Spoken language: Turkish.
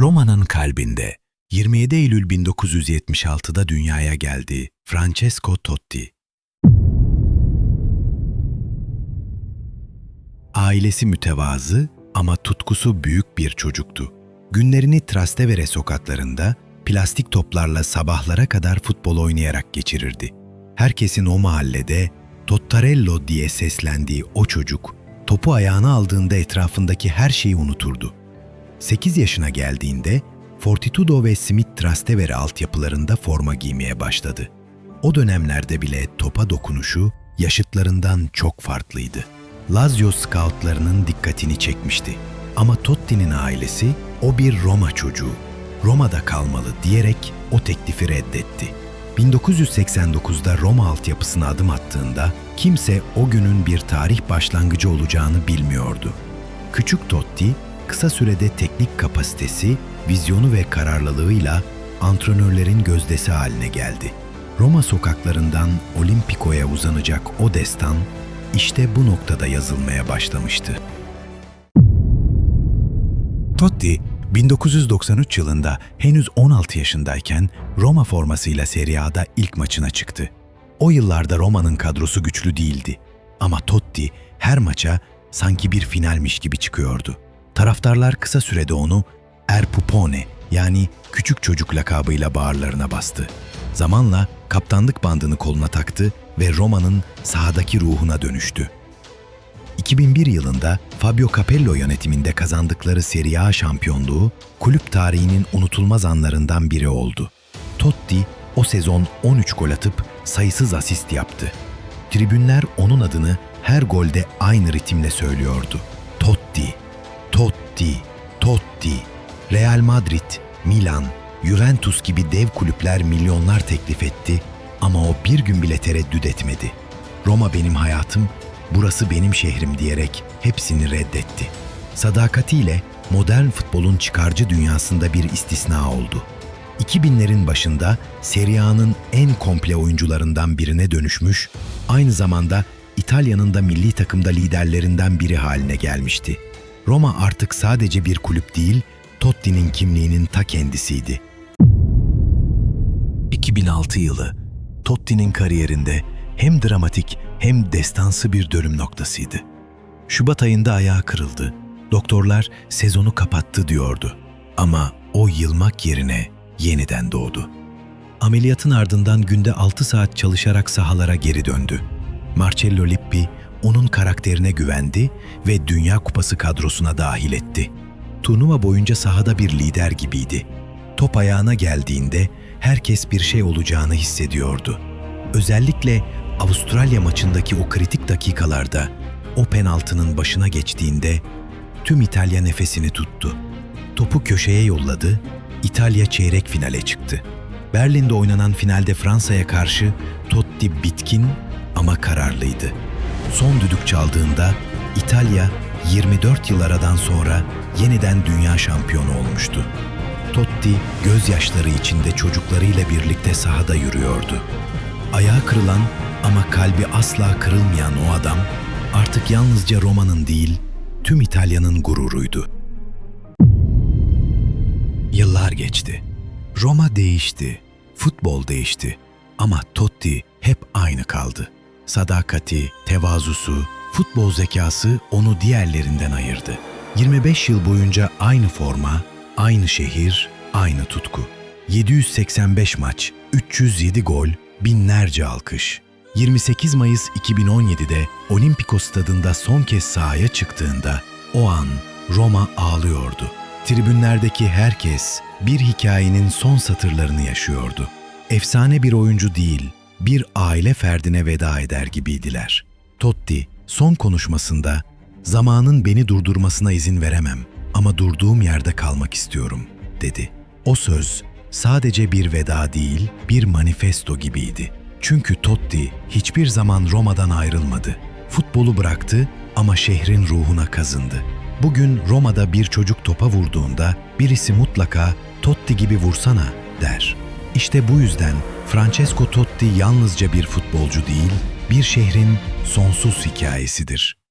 Roma'nın kalbinde 27 Eylül 1976'da dünyaya geldi Francesco Totti. Ailesi mütevazı ama tutkusu büyük bir çocuktu. Günlerini Trastevere sokaklarında plastik toplarla sabahlara kadar futbol oynayarak geçirirdi. Herkesin o mahallede Tottarello diye seslendiği o çocuk, topu ayağına aldığında etrafındaki her şeyi unuturdu. 8 yaşına geldiğinde Fortitudo ve Smith Trastevere altyapılarında forma giymeye başladı. O dönemlerde bile topa dokunuşu yaşıtlarından çok farklıydı. Lazio scoutlarının dikkatini çekmişti. Ama Totti'nin ailesi o bir Roma çocuğu. Roma'da kalmalı diyerek o teklifi reddetti. 1989'da Roma altyapısına adım attığında kimse o günün bir tarih başlangıcı olacağını bilmiyordu. Küçük Totti kısa sürede teknik kapasitesi, vizyonu ve kararlılığıyla antrenörlerin gözdesi haline geldi. Roma sokaklarından Olimpiko'ya uzanacak o destan işte bu noktada yazılmaya başlamıştı. Totti 1993 yılında henüz 16 yaşındayken Roma formasıyla Serie A'da ilk maçına çıktı. O yıllarda Roma'nın kadrosu güçlü değildi ama Totti her maça sanki bir finalmiş gibi çıkıyordu. Taraftarlar kısa sürede onu Er Pupone yani küçük çocuk lakabıyla bağırlarına bastı. Zamanla kaptanlık bandını koluna taktı ve Roma'nın sahadaki ruhuna dönüştü. 2001 yılında Fabio Capello yönetiminde kazandıkları Serie A şampiyonluğu kulüp tarihinin unutulmaz anlarından biri oldu. Totti o sezon 13 gol atıp sayısız asist yaptı. Tribünler onun adını her golde aynı ritimle söylüyordu. Totti, Totti. Real Madrid, Milan, Juventus gibi dev kulüpler milyonlar teklif etti ama o bir gün bile tereddüt etmedi. Roma benim hayatım, burası benim şehrim diyerek hepsini reddetti. Sadakatiyle modern futbolun çıkarcı dünyasında bir istisna oldu. 2000'lerin başında Serie A'nın en komple oyuncularından birine dönüşmüş, aynı zamanda İtalya'nın da milli takımda liderlerinden biri haline gelmişti. Roma artık sadece bir kulüp değil, Totti'nin kimliğinin ta kendisiydi. 2006 yılı Totti'nin kariyerinde hem dramatik hem destansı bir dönüm noktasıydı. Şubat ayında ayağı kırıldı. Doktorlar sezonu kapattı diyordu. Ama o yılmak yerine yeniden doğdu. Ameliyatın ardından günde 6 saat çalışarak sahalara geri döndü. Marcello Lippi onun karakterine güvendi ve Dünya Kupası kadrosuna dahil etti. Turnuva boyunca sahada bir lider gibiydi. Top ayağına geldiğinde herkes bir şey olacağını hissediyordu. Özellikle Avustralya maçındaki o kritik dakikalarda o penaltının başına geçtiğinde tüm İtalya nefesini tuttu. Topu köşeye yolladı, İtalya çeyrek finale çıktı. Berlin'de oynanan finalde Fransa'ya karşı Totti bitkin ama kararlıydı. Son düdük çaldığında İtalya 24 yıl aradan sonra yeniden dünya şampiyonu olmuştu. Totti gözyaşları içinde çocuklarıyla birlikte sahada yürüyordu. Ayağı kırılan ama kalbi asla kırılmayan o adam artık yalnızca Roma'nın değil, tüm İtalya'nın gururuydu. Yıllar geçti. Roma değişti, futbol değişti ama Totti hep aynı kaldı. Sadakati, tevazusu, futbol zekası onu diğerlerinden ayırdı. 25 yıl boyunca aynı forma, aynı şehir, aynı tutku. 785 maç, 307 gol, binlerce alkış. 28 Mayıs 2017'de Olimpiko stadında son kez sahaya çıktığında o an Roma ağlıyordu. Tribünlerdeki herkes bir hikayenin son satırlarını yaşıyordu. Efsane bir oyuncu değil, bir aile ferdine veda eder gibiydiler. Totti son konuşmasında "Zamanın beni durdurmasına izin veremem ama durduğum yerde kalmak istiyorum." dedi. O söz sadece bir veda değil, bir manifesto gibiydi. Çünkü Totti hiçbir zaman Roma'dan ayrılmadı. Futbolu bıraktı ama şehrin ruhuna kazındı. Bugün Roma'da bir çocuk topa vurduğunda birisi mutlaka Totti gibi vursana der. İşte bu yüzden Francesco Totti yalnızca bir futbolcu değil, bir şehrin sonsuz hikayesidir.